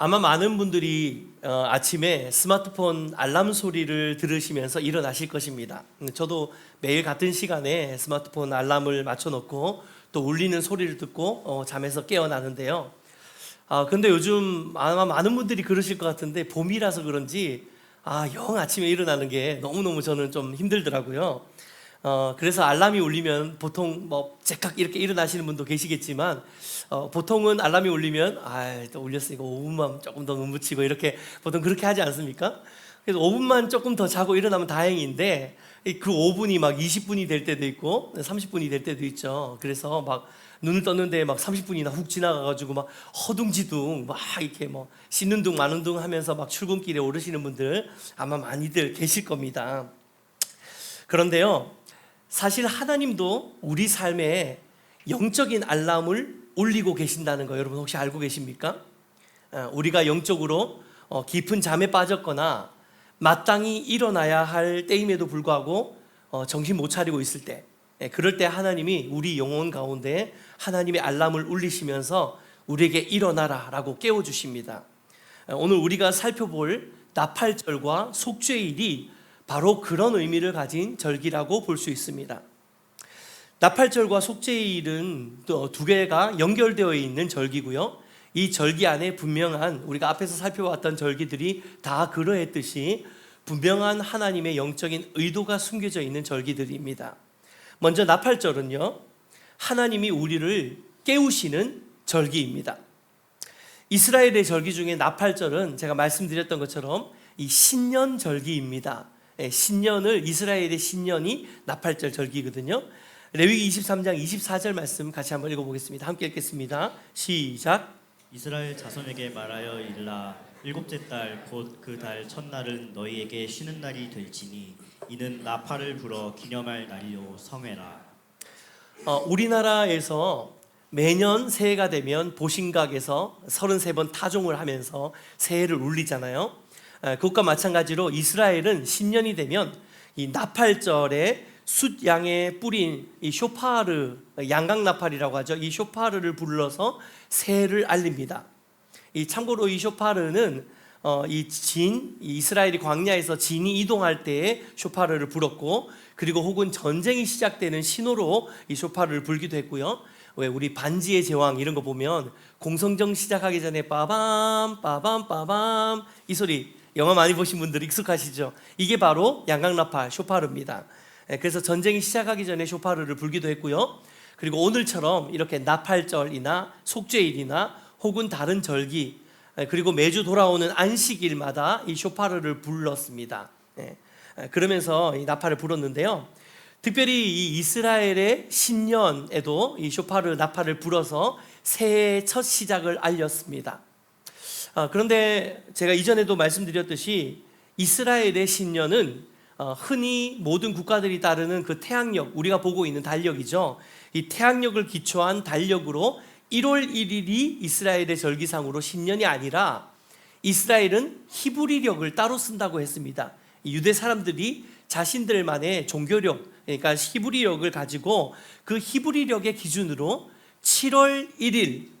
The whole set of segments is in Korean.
아마 많은 분들이 어, 아침에 스마트폰 알람 소리를 들으시면서 일어나실 것입니다. 음, 저도 매일 같은 시간에 스마트폰 알람을 맞춰놓고 또 울리는 소리를 듣고 어, 잠에서 깨어나는데요. 아, 근데 요즘 아마 많은 분들이 그러실 것 같은데 봄이라서 그런지 아, 영 아침에 일어나는 게 너무너무 저는 좀 힘들더라고요. 어, 그래서 알람이 울리면 보통 뭐 제깍 이렇게 일어나시는 분도 계시겠지만 어, 보통은 알람이 울리면 아, 또 울렸으니까 5분만 조금 더 눈붙이고 이렇게 보통 그렇게 하지 않습니까? 그래서 5분만 조금 더 자고 일어나면 다행인데 이그 5분이 막 20분이 될 때도 있고 30분이 될 때도 있죠. 그래서 막 눈을 떴는데 막 30분이나 훅 지나가가지고 막 허둥지둥 막 이렇게 뭐 씻는 둥 마는 둥 하면서 막 출근길에 오르시는 분들 아마 많이들 계실 겁니다. 그런데요, 사실 하나님도 우리 삶에 영적인 알람을 울리고 계신다는 거 여러분 혹시 알고 계십니까? 어, 우리가 영적으로 어, 깊은 잠에 빠졌거나 마땅히 일어나야 할 때임에도 불구하고 어, 정신 못 차리고 있을 때, 예, 그럴 때 하나님이 우리 영혼 가운데 하나님의 알람을 울리시면서 우리에게 일어나라 라고 깨워 주십니다. 어, 오늘 우리가 살펴볼 나팔절과 속죄일이 바로 그런 의미를 가진 절기라고 볼 수 있습니다. 나팔절과 속죄일은 또두 개가 연결되어 있는 절기고요. 이 절기 안에 분명한 우리가 앞에서 살펴봤던 절기들이 다 그러했듯이 분명한 하나님의 영적인 의도가 숨겨져 있는 절기들입니다. 먼저 나팔절은요. 하나님이 우리를 깨우시는 절기입니다. 이스라엘의 절기 중에 나팔절은 제가 말씀드렸던 것처럼 이 신년 절기입니다. 예, 신년을 이스라엘의 신년이 나팔절 절기거든요. 레위기 23장 24절 말씀 같이 한번 읽어보겠습니다. 함께 읽겠습니다. 시작. 이스라엘 자손에게 말하여 일라 일곱째 달 곧 그 달 첫날은 너희에게 쉬는 날이 될지니 이는 나팔을 불어 기념할 날이요 성회라 어, 우리나라에서 매년 새해가 되면 보신각에서 33번 타종을 하면서 새해를 울리잖아요. 에, 그것과 마찬가지로 이스라엘은 신년이 되면 이 나팔절에 숫양에 뿌린 이 쇼파르 양각 나팔이라고 하죠. 이 쇼파르를 불러서 새해를 알립니다. 이 참고로 이 쇼파르는 어, 이진 이스라엘이 광야에서 진이 이동할 때에 쇼파르를 불었고 그리고 혹은 전쟁이 시작되는 신호로 이 쇼파르를 불기도 했고요. 왜 우리 반지의 제왕 이런 거 보면 공성정 시작하기 전에 빠밤 빠밤 빠밤 이 소리 영화 많이 보신 분들 익숙하시죠? 이게 바로 양각나팔 쇼파르입니다. 예, 그래서 전쟁이 시작하기 전에 쇼파르를 불기도 했고요. 그리고 오늘처럼 이렇게 나팔절이나 속죄일이나 혹은 다른 절기 예, 그리고 매주 돌아오는 안식일마다 이 쇼파르를 불렀습니다. 예, 예, 그러면서 이 나팔을 불었는데요. 특별히 이 이스라엘의 신년에도 이 쇼파르 나팔을 불어서 새해 첫 시작을 알렸습니다. 아, 그런데 제가 이전에도 말씀드렸듯이 이스라엘의 신년은 어, 흔히 모든 국가들이 따르는 그 태양력, 우리가 보고 있는 달력이죠. 이 태양력을 기초한 달력으로 1월 1일이 이스라엘의 절기상으로 신년이 아니라 이스라엘은 히브리력을 따로 쓴다고 했습니다. 이 유대 사람들이 자신들만의 종교력, 그러니까 히브리력을 가지고 그 히브리력의 기준으로 7월 1일, 어,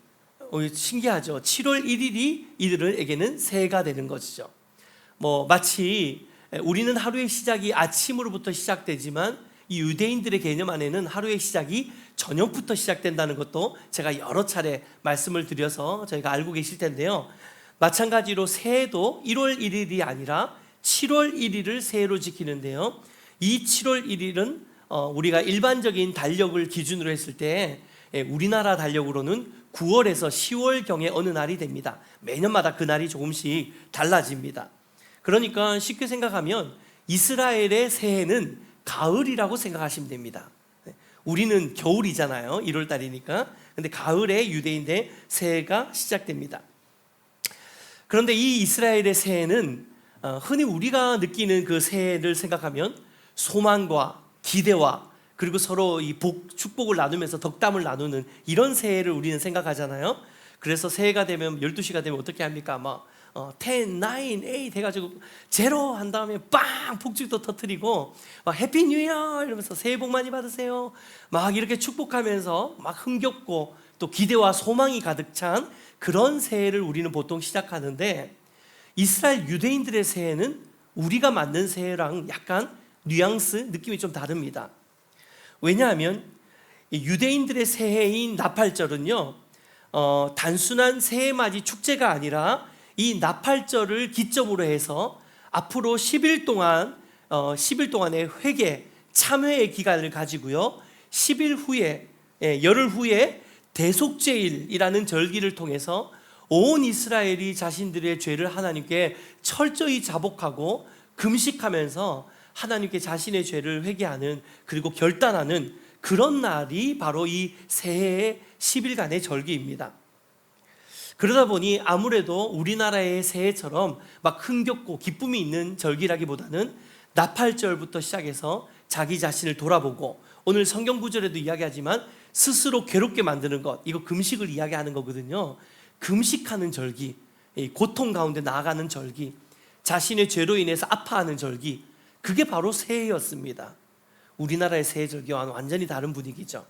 신기하죠. 7월 1일이 이들에게는 새해가 되는 것이죠. 뭐 마치 우리는 하루의 시작이 아침으로부터 시작되지만 이 유대인들의 개념 안에는 하루의 시작이 저녁부터 시작된다는 것도 제가 여러 차례 말씀을 드려서 저희가 알고 계실 텐데요. 마찬가지로 새해도 1월 1일이 아니라 7월 1일을 새해로 지키는데요. 이 7월 1일은 어, 우리가 일반적인 달력을 기준으로 했을 때 예, 우리나라 달력으로는 9월에서 10월 경에 어느 날이 됩니다. 매년마다 그 날이 조금씩 달라집니다. 그러니까 쉽게 생각하면 이스라엘의 새해는 가을이라고 생각하시면 됩니다. 우리는 겨울이잖아요. 1월 달이니까. 근데 가을에 유대인의 새해가 시작됩니다. 그런데 이 이스라엘의 새해는 어, 흔히 우리가 느끼는 그 새해를 생각하면 소망과 기대와 그리고 서로 이 복, 축복을 나누면서 덕담을 나누는 이런 새해를 우리는 생각하잖아요. 그래서 새해가 되면 12시가 되면 어떻게 합니까? 막 어, 10, 9, 8 해가지고 제로 한 다음에 빵 폭죽도 터트리고 막 해피 뉴 이어 이러면서 새해 복 많이 받으세요. 막 이렇게 축복하면서 막 흥겹고 또 기대와 소망이 가득 찬 그런 새해를 우리는 보통 시작하는데 이스라엘 유대인들의 새해는 우리가 만든 새해랑 약간 뉘앙스 느낌이 좀 다릅니다. 왜냐하면 이 유대인들의 새해인 나팔절은요, 어, 단순한 새해 맞이 축제가 아니라 이 나팔절을 기점으로 해서 앞으로 10일 동안 어, 10일 동안의 회개 참회의 기간을 가지고요. 10일 후에 예, 열흘 후에 대속제일이라는 절기를 통해서 온 이스라엘이 자신들의 죄를 하나님께 철저히 자복하고 금식하면서 하나님께 자신의 죄를 회개하는 그리고 결단하는 그런 날이 바로 이 새해의 10일간의 절기입니다. 그러다 보니 아무래도 우리나라의 새해처럼 막 흥겹고 기쁨이 있는 절기라기보다는 나팔절부터 시작해서 자기 자신을 돌아보고 오늘 성경 구절에도 이야기하지만 스스로 괴롭게 만드는 것 이거 금식을 이야기하는 거거든요. 금식하는 절기, 이 고통 가운데 나아가는 절기, 자신의 죄로 인해서 아파하는 절기 그게 바로 새해였습니다. 우리나라의 새해 절기와는 완전히 다른 분위기죠.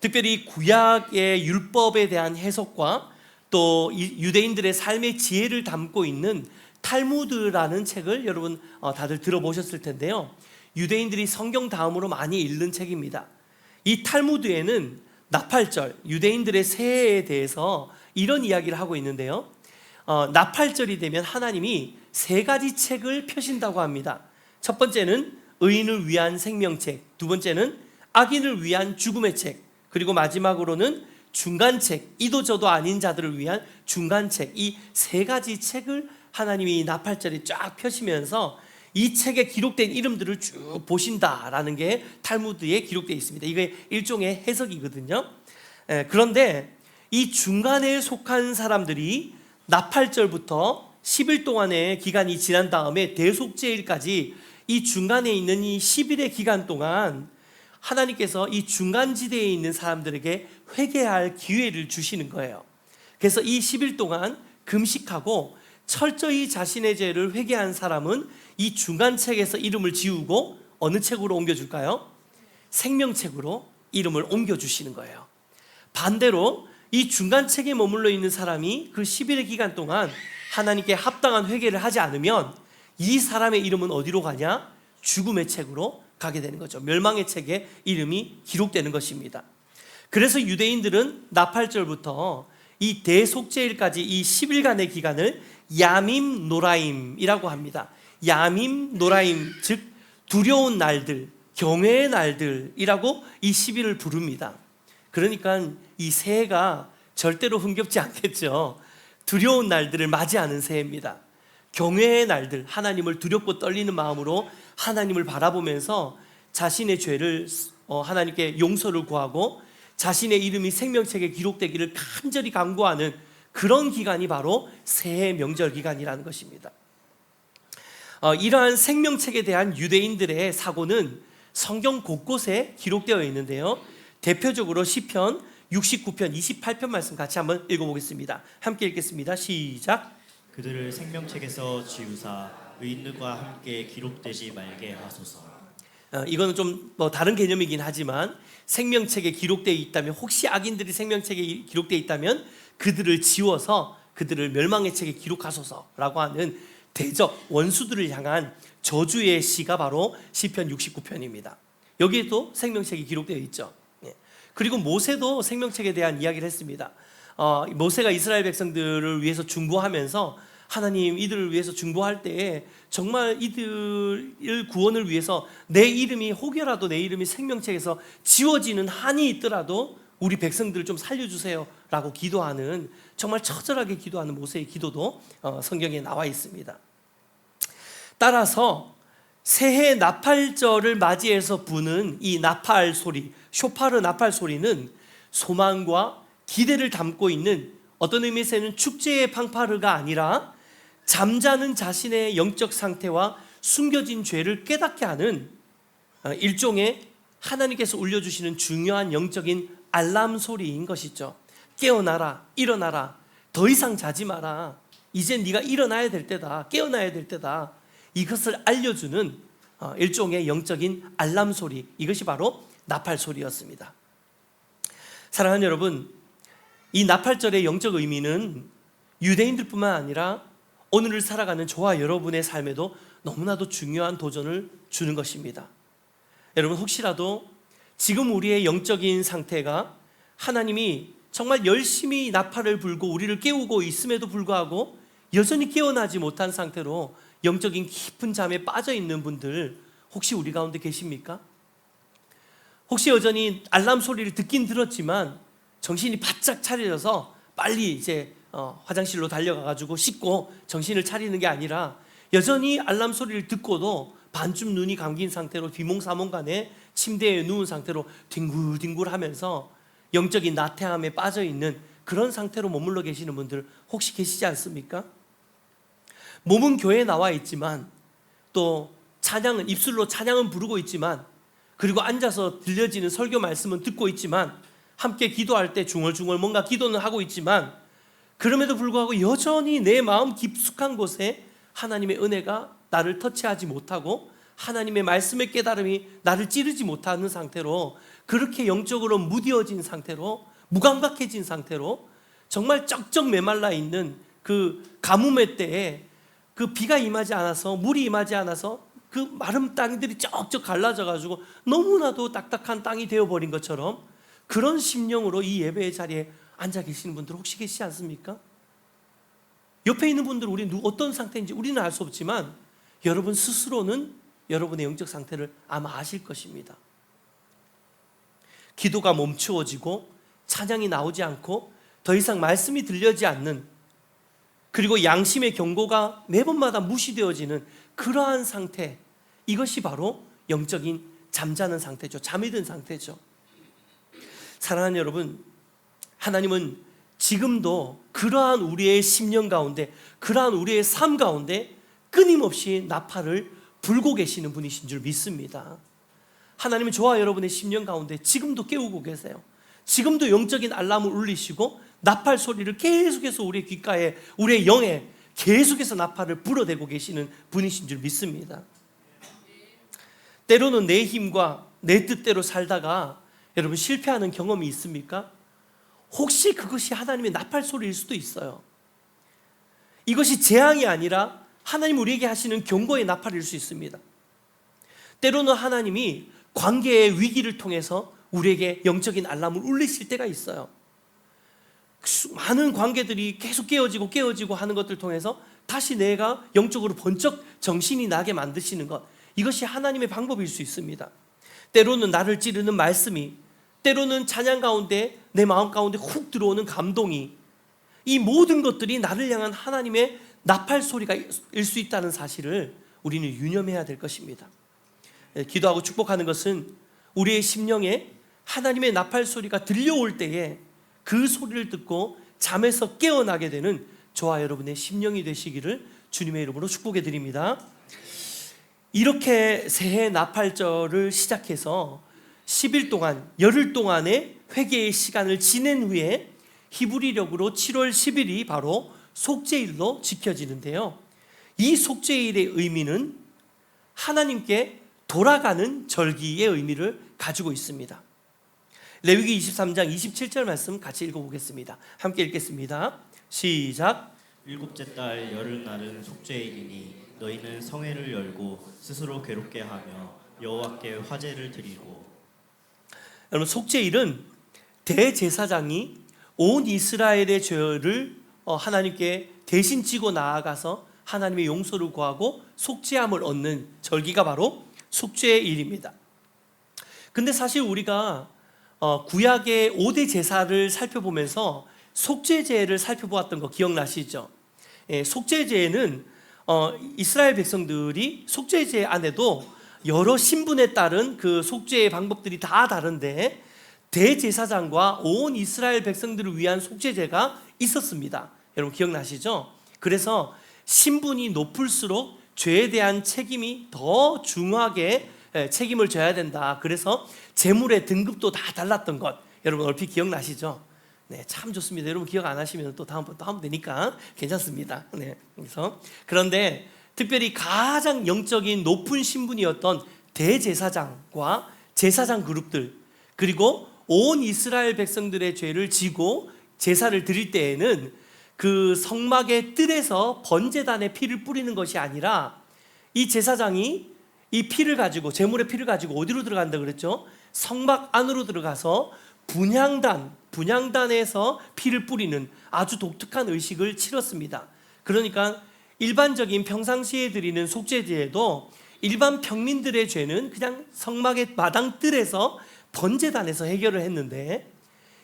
특별히 구약의 율법에 대한 해석과 또이 유대인들의 삶의 지혜를 담고 있는 탈무드라는 책을 여러분 어, 다들 들어보셨을 텐데요. 유대인들이 성경 다음으로 많이 읽는 책입니다. 이 탈무드에는 나팔절, 유대인들의 새해에 대해서 이런 이야기를 하고 있는데요. 어, 나팔절이 되면 하나님이 세 가지 책을 펴신다고 합니다. 첫 번째는 의인을 위한 생명책, 두 번째는 악인을 위한 죽음의 책, 그리고 마지막으로는 중간책, 이도 저도 아닌 자들을 위한 중간책, 이 세 가지 책을 하나님이 나팔절에 쫙 펴시면서 이 책에 기록된 이름들을 쭉 보신다라는 게 탈무드에 기록되어 있습니다. 이게 일종의 해석이거든요. 예, 그런데 이 중간에 속한 사람들이 나팔절부터 10일 동안의 기간이 지난 다음에 대속제일까지 이 중간에 있는 이 10일의 기간 동안 하나님께서 이 중간 지대에 있는 사람들에게 회개할 기회를 주시는 거예요. 그래서 이 10일 동안 금식하고 철저히 자신의 죄를 회개한 사람은 이 중간 책에서 이름을 지우고 어느 책으로 옮겨줄까요? 생명책으로 이름을 옮겨주시는 거예요. 반대로 이 중간책에 머물러 있는 사람이 그 10일의 기간 동안 하나님께 합당한 회개를 하지 않으면 이 사람의 이름은 어디로 가냐? 죽음의 책으로 가게 되는 거죠. 멸망의 책에 이름이 기록되는 것입니다. 그래서 유대인들은 나팔절부터 이 대속제일까지 이 10일간의 기간을 야밈 노라임이라고 합니다. 야밈 노라임 즉 두려운 날들, 경외의 날들이라고 이 10일을 부릅니다. 그러니까 이 새해가 절대로 흥겹지 않겠죠. 두려운 날들을 맞이하는 새해입니다. 경외의 날들, 하나님을 두렵고 떨리는 마음으로 하나님을 바라보면서 자신의 죄를 어, 하나님께 용서를 구하고 자신의 이름이 생명책에 기록되기를 간절히 간구하는 그런 기간이 바로 새해 명절 기간이라는 것입니다. 어, 이러한 생명책에 대한 유대인들의 사고는 성경 곳곳에 기록되어 있는데요. 대표적으로 시편 69편 28편 말씀 같이 한번 읽어보겠습니다. 함께 읽겠습니다. 시작. 그들을 생명책에서 지우사 의인들과 함께 기록되지 말게 하소서. 어, 이거는 좀 뭐 다른 개념이긴 하지만 생명책에 기록되어 있다면 혹시 악인들이 생명책에 기록되어 있다면 그들을 지워서 그들을 멸망의 책에 기록하소서라고 하는 대적 원수들을 향한 저주의 시가 바로 시편 69편입니다. 여기에도 생명책이 기록되어 있죠. 예. 그리고 모세도 생명책에 대한 이야기를 했습니다. 어, 모세가 이스라엘 백성들을 위해서 중보하면서 하나님 이들을 위해서 중보할 때에 정말 이들을 구원을 위해서 내 이름이 혹여라도 내 이름이 생명책에서 지워지는 한이 있더라도 우리 백성들을 좀 살려주세요 라고 기도하는 정말 처절하게 기도하는 모세의 기도도 어, 성경에 나와 있습니다. 따라서 새해 나팔절을 맞이해서 부는 이 나팔 소리, 쇼파르 나팔 소리는 소망과 기대를 담고 있는 어떤 의미에서는 축제의 팡파르가 아니라 잠자는 자신의 영적 상태와 숨겨진 죄를 깨닫게 하는 어, 일종의 하나님께서 울려주시는 중요한 영적인 알람 소리인 것이죠. 깨어나라, 일어나라, 더 이상 자지 마라. 이제 네가 일어나야 될 때다, 깨어나야 될 때다. 이것을 알려주는 어, 일종의 영적인 알람 소리. 이것이 바로 나팔 소리였습니다. 사랑하는 여러분, 이 나팔절의 영적 의미는 유대인들뿐만 아니라 오늘을 살아가는 저와 여러분의 삶에도 너무나도 중요한 도전을 주는 것입니다. 여러분 혹시라도 지금 우리의 영적인 상태가 하나님이 정말 열심히 나팔을 불고 우리를 깨우고 있음에도 불구하고 여전히 깨어나지 못한 상태로 영적인 깊은 잠에 빠져 있는 분들 혹시 우리 가운데 계십니까? 혹시 여전히 알람 소리를 듣긴 들었지만 정신이 바짝 차려져서 빨리 이제 어, 화장실로 달려가 가지고 씻고 정신을 차리는 게 아니라 여전히 알람 소리를 듣고도 반쯤 눈이 감긴 상태로 비몽사몽간에 침대에 누운 상태로 뒹굴뒹굴하면서 영적인 나태함에 빠져 있는 그런 상태로 머물러 계시는 분들 혹시 계시지 않습니까? 몸은 교회에 나와 있지만 또 찬양은 입술로 찬양은 부르고 있지만 그리고 앉아서 들려지는 설교 말씀은 듣고 있지만 함께 기도할 때 중얼중얼 뭔가 기도는 하고 있지만 그럼에도 불구하고 여전히 내 마음 깊숙한 곳에 하나님의 은혜가 나를 터치하지 못하고 하나님의 말씀의 깨달음이 나를 찌르지 못하는 상태로 그렇게 영적으로 무뎌진 상태로 무감각해진 상태로 정말 쩍쩍 메말라 있는 그 가뭄의 때에 그 비가 임하지 않아서 물이 임하지 않아서 그 마른 땅들이 쩍쩍 갈라져 가지고 너무나도 딱딱한 땅이 되어 버린 것처럼 그런 심령으로 이 예배의 자리에 앉아 계시는 분들 혹시 계시지 않습니까? 옆에 있는 분들 우리 누 어떤 상태인지 우리는 알 수 없지만 여러분 스스로는 여러분의 영적 상태를 아마 아실 것입니다. 기도가 멈추어지고 찬양이 나오지 않고 더 이상 말씀이 들려지 않는 그리고 양심의 경고가 매번마다 무시되어지는 그러한 상태 이것이 바로 영적인 잠자는 상태죠. 잠이 든 상태죠. 사랑하는 여러분, 하나님은 지금도 그러한 우리의 심령 가운데, 그러한 우리의 삶 가운데 끊임없이 나팔을 불고 계시는 분이신 줄 믿습니다. 하나님은 저와 여러분의 심령 가운데 지금도 깨우고 계세요. 지금도 영적인 알람을 울리시고 나팔 소리를 계속해서 우리의 귓가에, 우리의 영에 계속해서 나팔을 불어대고 계시는 분이신 줄 믿습니다. 때로는 내 힘과 내 뜻대로 살다가 여러분 실패하는 경험이 있습니까? 혹시 그것이 하나님의 나팔 소리일 수도 있어요. 이것이 재앙이 아니라 하나님 우리에게 하시는 경고의 나팔일 수 있습니다. 때로는 하나님이 관계의 위기를 통해서 우리에게 영적인 알람을 울리실 때가 있어요. 수- 많은 관계들이 계속 깨어지고 깨어지고 하는 것들 통해서 다시 내가 영적으로 번쩍 정신이 나게 만드시는 것 이것이 하나님의 방법일 수 있습니다. 때로는 나를 찌르는 말씀이 때로는 찬양 가운데 내 마음 가운데 훅 들어오는 감동이 이 모든 것들이 나를 향한 하나님의 나팔 소리가 일 수 있다는 사실을 우리는 유념해야 될 것입니다. 예, 기도하고 축복하는 것은 우리의 심령에 하나님의 나팔 소리가 들려올 때에 그 소리를 듣고 잠에서 깨어나게 되는 저와 여러분의 심령이 되시기를 주님의 이름으로 축복해 드립니다. 이렇게 새해 나팔절을 시작해서 10일 동안 열흘 동안의 회개의 시간을 지낸 후에 히브리력으로 7월 10일이 바로 속죄일로 지켜지는데요. 이 속죄일의 의미는 하나님께 돌아가는 절기의 의미를 가지고 있습니다. 레위기 23장 27절 말씀 같이 읽어보겠습니다. 함께 읽겠습니다. 시작. 일곱째 달 열흘날은 속죄일이니 너희는 성회를 열고 스스로 괴롭게 하며 여호와께 화제를 드리고 여러분 속죄일은 대제사장이 온 이스라엘의 죄를 어, 하나님께 대신 지고 나아가서 하나님의 용서를 구하고 속죄함을 얻는 절기가 바로 속죄일입니다. 근데 사실 우리가 어, 구약의 5대 제사를 살펴보면서 속죄제를 살펴보았던 거 기억나시죠? 예, 속죄제는 어, 이스라엘 백성들이 속죄제 안에도 여러 신분에 따른 그 속죄의 방법들이 다 다른데 대제사장과 온 이스라엘 백성들을 위한 속죄제가 있었습니다. 여러분 기억나시죠? 그래서 신분이 높을수록 죄에 대한 책임이 더 중하게 예, 책임을 져야 된다. 그래서 재물의 등급도 다 달랐던 것. 여러분 얼핏 기억나시죠? 네, 참 좋습니다. 여러분 기억 안 하시면 또 다음번 또 하면 되니까 괜찮습니다. 네, 그래서 그런데 특별히 가장 영적인 높은 신분이었던 대제사장과 제사장 그룹들 그리고 온 이스라엘 백성들의 죄를 지고 제사를 드릴 때에는 그 성막의 뜰에서 번제단에 피를 뿌리는 것이 아니라 이 제사장이 이 피를 가지고 제물의 피를 가지고 어디로 들어간다 그랬죠? 성막 안으로 들어가서 분향단 분향단에서 피를 뿌리는 아주 독특한 의식을 치렀습니다. 그러니까 일반적인 평상시에 드리는 속죄제에도 일반 평민들의 죄는 그냥 성막의 마당 뜰에서 번제단에서 해결을 했는데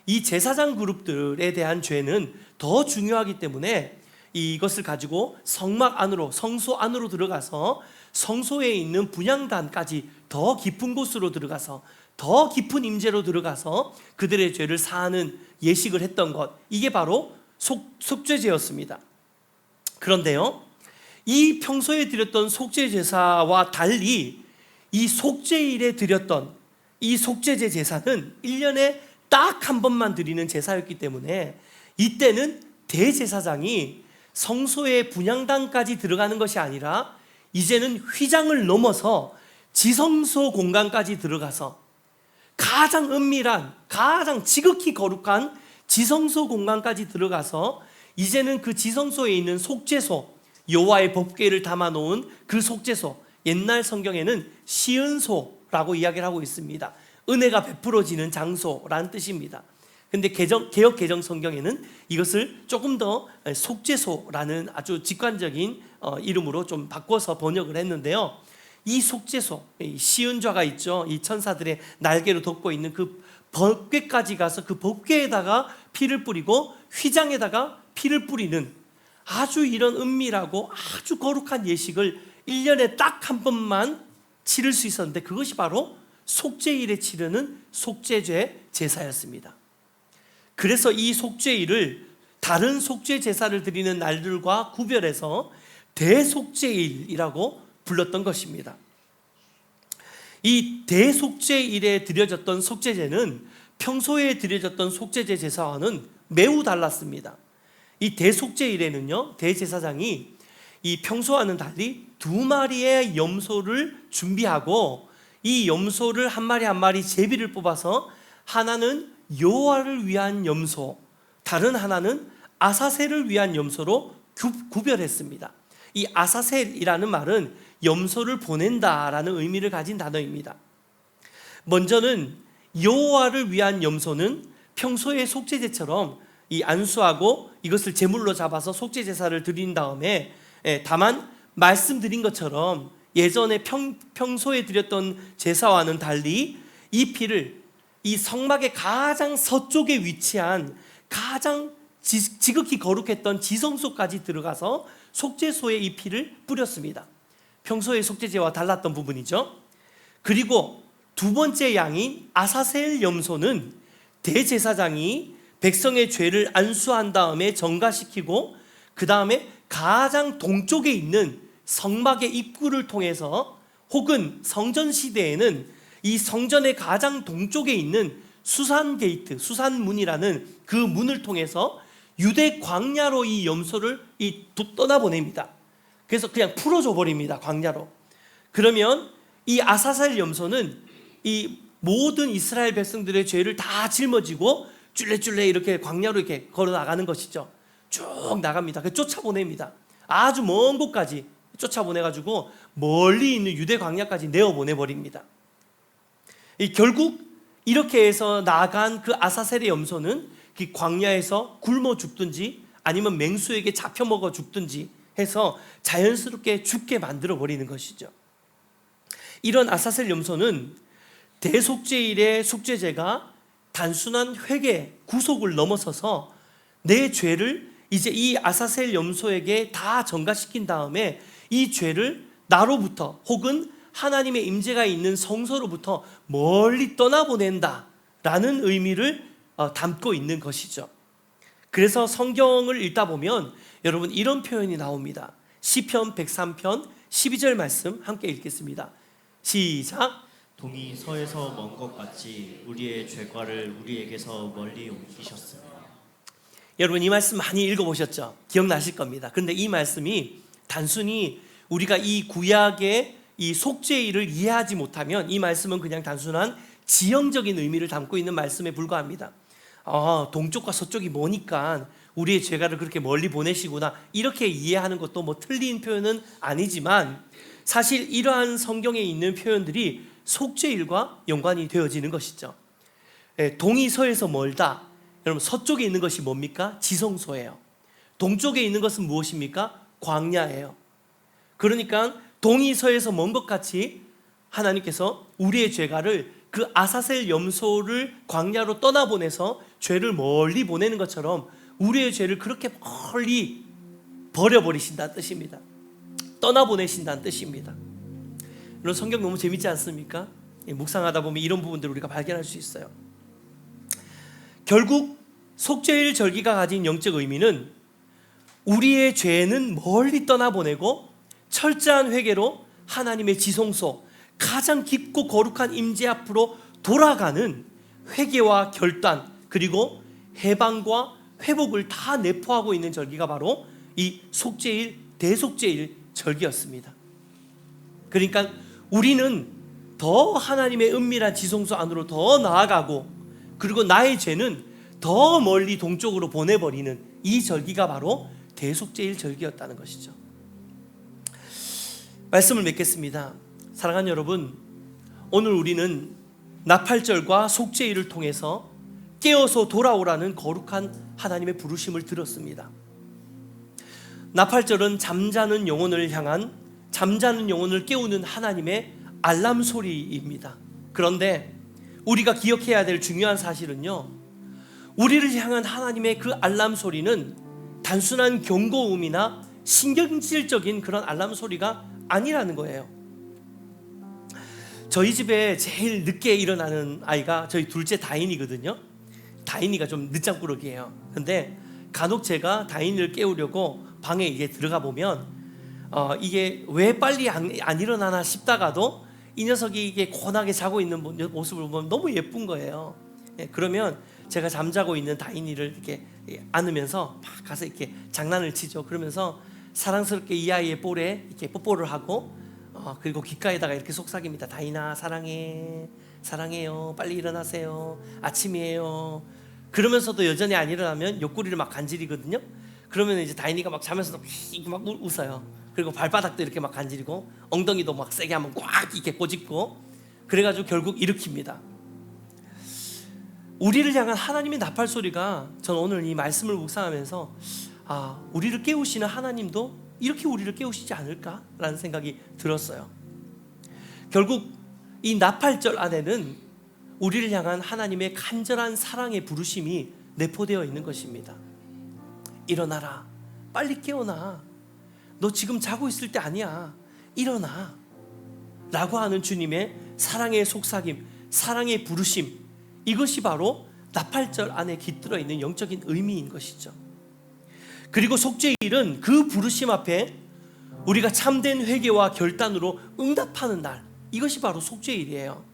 이 제사장 그룹들에 대한 죄는 더 중요하기 때문에 이것을 가지고 성막 안으로 성소 안으로 들어가서 성소에 있는 분향단까지 더 깊은 곳으로 들어가서 더 깊은 임재로 들어가서 그들의 죄를 사하는 예식을 했던 것 이게 바로 속, 속죄제였습니다. 그런데요, 이 평소에 드렸던 속죄 제사와 달리 이 속죄일에 드렸던 이 속죄제 제사는 1년에 딱 한 번만 드리는 제사였기 때문에 이때는 대제사장이 성소의 분향단까지 들어가는 것이 아니라 이제는 휘장을 넘어서 지성소 공간까지 들어가서 가장 은밀한 가장 지극히 거룩한 지성소 공간까지 들어가서 이제는 그 지성소에 있는 속죄소 여호와의 법궤를 담아 놓은 그 속죄소 옛날 성경에는 시은소라고 이야기를 하고 있습니다. 은혜가 베풀어지는 장소라는 뜻입니다. 근데 개정, 개혁 개정 성경에는 이것을 조금 더 속죄소라는 아주 직관적인 어, 이름으로 좀 바꿔서 번역을 했는데요. 이 속죄소, 이 시은 좌가 있죠. 이 천사들의 날개로 덮고 있는 그 법궤까지 가서 그 법궤에다가 피를 뿌리고 휘장에다가 피를 뿌리는 아주 이런 은밀하고 아주 거룩한 예식을 1년에 딱 한 번만 치를 수 있었는데 그것이 바로 속죄일에 치르는 속죄죄 제사였습니다. 그래서 이 속죄일을 다른 속죄 제사를 드리는 날들과 구별해서 대속죄일이라고 불렀던 것입니다. 이 대속죄일에 드려졌던 속죄제는 평소에 드려졌던 속죄제 제사와는 매우 달랐습니다. 이 대속죄일에는요 대제사장이 이 평소와는 달리 두 마리의 염소를 준비하고 이 염소를 한 마리 한 마리 제비를 뽑아서 하나는 여호와를 위한 염소, 다른 하나는 아사셀을 위한 염소로 구- 구별했습니다. 이 아사셀이라는 말은 염소를 보낸다라는 의미를 가진 단어입니다. 먼저는 여호와를 위한 염소는 평소의 속죄제처럼 이 안수하고 이것을 제물로 잡아서 속죄 제사를 드린 다음에 예, 다만 말씀드린 것처럼 예전에 평, 평소에 드렸던 제사와는 달리 이 피를 이 성막의 가장 서쪽에 위치한 가장 지, 지극히 거룩했던 지성소까지 들어가서 속죄소에 이 피를 뿌렸습니다. 평소의 속죄제와 달랐던 부분이죠. 그리고 두 번째 양인 아사셀 염소는 대제사장이 백성의 죄를 안수한 다음에 정가시키고 그 다음에 가장 동쪽에 있는 성막의 입구를 통해서 혹은 성전 시대에는 이 성전의 가장 동쪽에 있는 수산 게이트, 수산 문이라는 그 문을 통해서 유대 광야로 이 염소를 이 떠나 보냅니다. 그래서 그냥 풀어줘 버립니다. 광야로. 그러면 이 아사살 염소는 이 모든 이스라엘 백성들의 죄를 다 짊어지고 쫄래쫄래 이렇게 광야로 이렇게 걸어 나가는 것이죠. 쭉 나갑니다. 그 쫓아보냅니다. 아주 먼 곳까지 쫓아보내가지고 멀리 있는 유대 광야까지 내어 보내버립니다. 이 결국 이렇게 해서 나간 그 아사셀의 염소는 그 광야에서 굶어 죽든지 아니면 맹수에게 잡혀 먹어 죽든지 해서 자연스럽게 죽게 만들어 버리는 것이죠. 이런 아사셀 염소는 대속죄일의 속죄제가 단순한 회개, 구속을 넘어서서 내 죄를 이제 이 아사셀 염소에게 다 전가시킨 다음에 이 죄를 나로부터 혹은 하나님의 임재가 있는 성소로부터 멀리 떠나보낸다라는 의미를 어, 담고 있는 것이죠. 그래서 성경을 읽다 보면 여러분 이런 표현이 나옵니다. 시편 103편 12절 말씀 함께 읽겠습니다. 시작. 동이 서에서 먼 것 같이 우리의 죄과를 우리에게서 멀리 옮기셨습니다. 여러분 이 말씀 많이 읽어보셨죠? 기억나실 겁니다. 그런데 이 말씀이 단순히 우리가 이 구약의 이 속죄일을 이해하지 못하면 이 말씀은 그냥 단순한 지형적인 의미를 담고 있는 말씀에 불과합니다. 아, 동쪽과 서쪽이 뭐니까 우리의 죄가를 그렇게 멀리 보내시구나 이렇게 이해하는 것도 뭐 틀린 표현은 아니지만 사실 이러한 성경에 있는 표현들이 속죄일과 연관이 되어지는 것이죠. 예, 동이 서에서 멀다. 여러분 서쪽에 있는 것이 뭡니까? 지성소예요. 동쪽에 있는 것은 무엇입니까? 광야예요. 그러니까 동이 서에서 먼 것 같이 하나님께서 우리의 죄가를 그 아사셀 염소를 광야로 떠나보내서 죄를 멀리 보내는 것처럼 우리의 죄를 그렇게 멀리 버려버리신다는 뜻입니다. 떠나보내신다는 뜻입니다. 이런 성경 너무 재밌지 않습니까? 예, 묵상하다 보면 이런 부분들을 우리가 발견할 수 있어요. 결국 속죄일 절기가 가진 영적 의미는 우리의 죄는 멀리 떠나보내고 철저한 회개로 하나님의 지성소 가장 깊고 거룩한 임재 앞으로 돌아가는 회개와 결단 그리고 해방과 회복을 다 내포하고 있는 절기가 바로 이 속죄일 대속죄일 절기였습니다. 그러니까 우리는 더 하나님의 은밀한 지성소 안으로 더 나아가고 그리고 나의 죄는 더 멀리 동쪽으로 보내버리는 이 절기가 바로 대속죄일 절기였다는 것이죠. 말씀을 맺겠습니다. 사랑하는 여러분, 오늘 우리는 나팔절과 속죄일을 통해서 깨어서 돌아오라는 거룩한 하나님의 부르심을 들었습니다. 나팔절은 잠자는 영혼을 향한 잠자는 영혼을 깨우는 하나님의 알람 소리입니다. 그런데 우리가 기억해야 될 중요한 사실은요. 우리를 향한 하나님의 그 알람 소리는 단순한 경고음이나 신경질적인 그런 알람 소리가 아니라는 거예요. 저희 집에 제일 늦게 일어나는 아이가 저희 둘째 다인이거든요. 다인이가 좀 늦잠꾸러기예요. 근데 간혹 제가 다인이를 깨우려고 방에 이게 들어가 보면 어, 이게 왜 빨리 안, 안 일어나나 싶다가도 이 녀석이 이게 곤하게 자고 있는 모- 모습을 보면 너무 예쁜 거예요. 예, 그러면 제가 잠자고 있는 다인이를 이렇게 예, 안으면서 막 가서 이렇게 장난을 치죠. 그러면서 사랑스럽게 이 아이의 볼에 이렇게 뽀뽀를 하고 어, 그리고 귓가에다가 이렇게 속삭입니다. 다인아 사랑해, 사랑해요. 빨리 일어나세요. 아침이에요. 그러면서도 여전히 안 일어나면 옆구리를 막 간지리거든요. 그러면 이제 다인이가 막 자면서도 휘- 막 우- 웃어요. 그리고 발바닥도 이렇게 막 간지리고 엉덩이도 막 세게 한번 꽉 이렇게 꼬집고 그래가지고 결국 일으킵니다. 우리를 향한 하나님의 나팔 소리가 저는 오늘 이 말씀을 묵상하면서 아 우리를 깨우시는 하나님도 이렇게 우리를 깨우시지 않을까라는 생각이 들었어요. 결국 이 나팔절 안에는 우리를 향한 하나님의 간절한 사랑의 부르심이 내포되어 있는 것입니다. 일어나라. 빨리 깨어나. 너 지금 자고 있을 때 아니야. 일어나. 라고 하는 주님의 사랑의 속삭임, 사랑의 부르심. 이것이 바로 나팔절 안에 깃들어 있는 영적인 의미인 것이죠. 그리고 속죄일은 그 부르심 앞에 우리가 참된 회개와 결단으로 응답하는 날. 이것이 바로 속죄일이에요.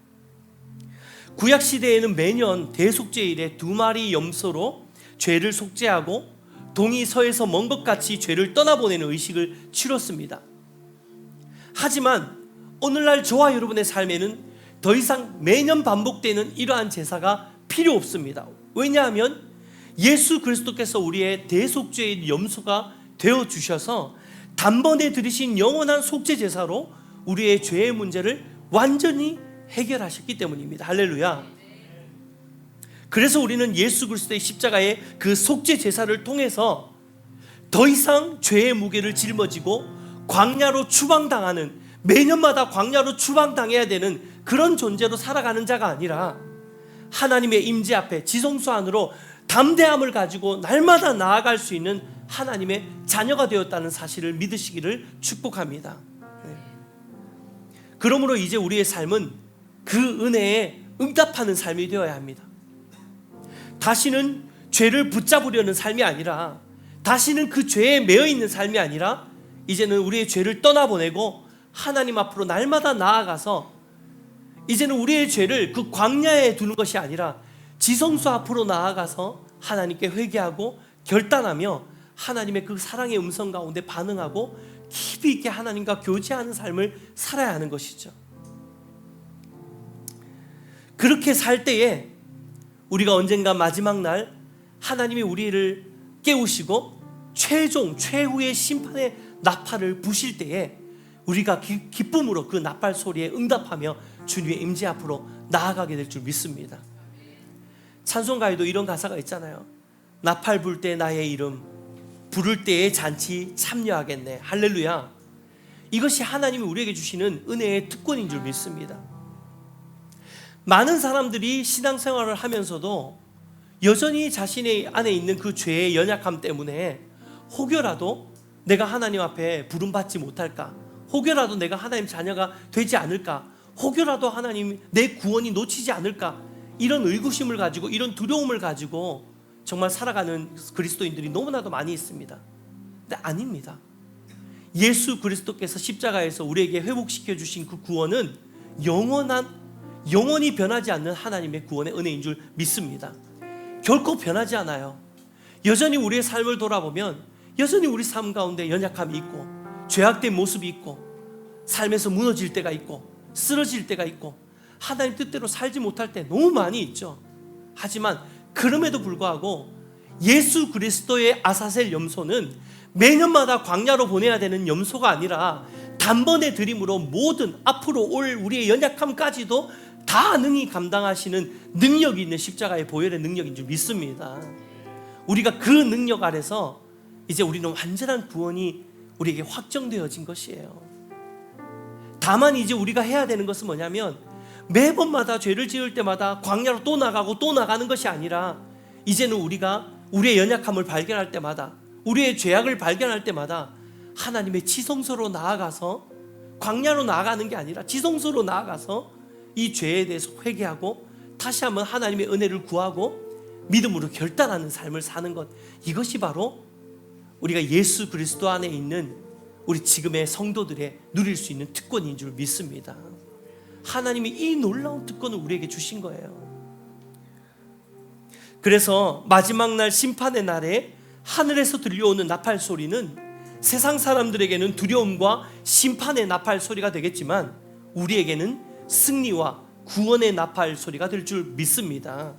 구약 시대에는 매년 대속죄일에 두 마리 염소로 죄를 속죄하고 동이 서에서 먼 것 같이 죄를 떠나보내는 의식을 치렀습니다. 하지만 오늘날 저와 여러분의 삶에는 더 이상 매년 반복되는 이러한 제사가 필요 없습니다. 왜냐하면 예수 그리스도께서 우리의 대속죄의 염소가 되어 주셔서 단번에 들으신 영원한 속죄 제사로 우리의 죄의 문제를 완전히 해결하셨기 때문입니다. 할렐루야. 그래서 우리는 예수 그리스도의 십자가의 그 속죄 제사를 통해서 더 이상 죄의 무게를 짊어지고 광야로 추방당하는 매년마다 광야로 추방당해야 되는 그런 존재로 살아가는 자가 아니라 하나님의 임재 앞에 지성소 안으로 담대함을 가지고 날마다 나아갈 수 있는 하나님의 자녀가 되었다는 사실을 믿으시기를 축복합니다. 네. 그러므로 이제 우리의 삶은 그 은혜에 응답하는 삶이 되어야 합니다. 다시는 죄를 붙잡으려는 삶이 아니라 다시는 그 죄에 매여 있는 삶이 아니라 이제는 우리의 죄를 떠나보내고 하나님 앞으로 날마다 나아가서 이제는 우리의 죄를 그 광야에 두는 것이 아니라 지성소 앞으로 나아가서 하나님께 회개하고 결단하며 하나님의 그 사랑의 음성 가운데 반응하고 깊이 있게 하나님과 교제하는 삶을 살아야 하는 것이죠. 그렇게 살 때에 우리가 언젠가 마지막 날 하나님이 우리를 깨우시고 최종 최후의 심판의 나팔을 부실 때에 우리가 기, 기쁨으로 그 나팔 소리에 응답하며 주님의 임재 앞으로 나아가게 될 줄 믿습니다. 찬송가에도 이런 가사가 있잖아요. 나팔 불 때 나의 이름 부를 때의 잔치 참여하겠네. 할렐루야. 이것이 하나님이 우리에게 주시는 은혜의 특권인 줄 믿습니다. 많은 사람들이 신앙생활을 하면서도 여전히 자신의 안에 있는 그 죄의 연약함 때문에 혹여라도 내가 하나님 앞에 부름받지 못할까? 혹여라도 내가 하나님 자녀가 되지 않을까? 혹여라도 하나님 내 구원이 놓치지 않을까? 이런 의구심을 가지고 이런 두려움을 가지고 정말 살아가는 그리스도인들이 너무나도 많이 있습니다. 근데 아닙니다. 예수 그리스도께서 십자가에서 우리에게 회복시켜 주신 그 구원은 영원한 영원히 변하지 않는 하나님의 구원의 은혜인 줄 믿습니다. 결코 변하지 않아요. 여전히 우리의 삶을 돌아보면 여전히 우리 삶 가운데 연약함이 있고 죄악된 모습이 있고 삶에서 무너질 때가 있고 쓰러질 때가 있고 하나님 뜻대로 살지 못할 때 너무 많이 있죠. 하지만 그럼에도 불구하고 예수 그리스도의 아사셀 염소는 매년마다 광야로 보내야 되는 염소가 아니라 단번에 드림으로 모든 앞으로 올 우리의 연약함까지도 다 능히 감당하시는 능력이 있는 십자가의 보혈의 능력인 줄 믿습니다. 우리가 그 능력 아래서 이제 우리는 완전한 구원이 우리에게 확정되어진 것이에요. 다만 이제 우리가 해야 되는 것은 뭐냐면 매번마다 죄를 지을 때마다 광야로 또 나가고 또 나가는 것이 아니라 이제는 우리가 우리의 연약함을 발견할 때마다 우리의 죄악을 발견할 때마다 하나님의 지성소로 나아가서 광야로 나아가는 게 아니라 지성소로 나아가서 이 죄에 대해서 회개하고 다시 한번 하나님의 은혜를 구하고 믿음으로 결단하는 삶을 사는 것 이것이 바로 우리가 예수 그리스도 안에 있는 우리 지금의 성도들의 누릴 수 있는 특권인 줄 믿습니다. 하나님이 이 놀라운 특권을 우리에게 주신 거예요. 그래서 마지막 날 심판의 날에 하늘에서 들려오는 나팔 소리는 세상 사람들에게는 두려움과 심판의 나팔 소리가 되겠지만 우리에게는 승리와 구원의 나팔 소리가 될 줄 믿습니다.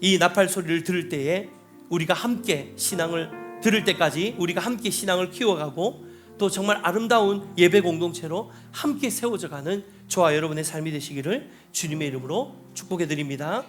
이 나팔 소리를 들을 때에 우리가 함께 신앙을 들을 때까지 우리가 함께 신앙을 키워가고 또 정말 아름다운 예배 공동체로 함께 세워져 가는 저와 여러분의 삶이 되시기를 주님의 이름으로 축복해 드립니다.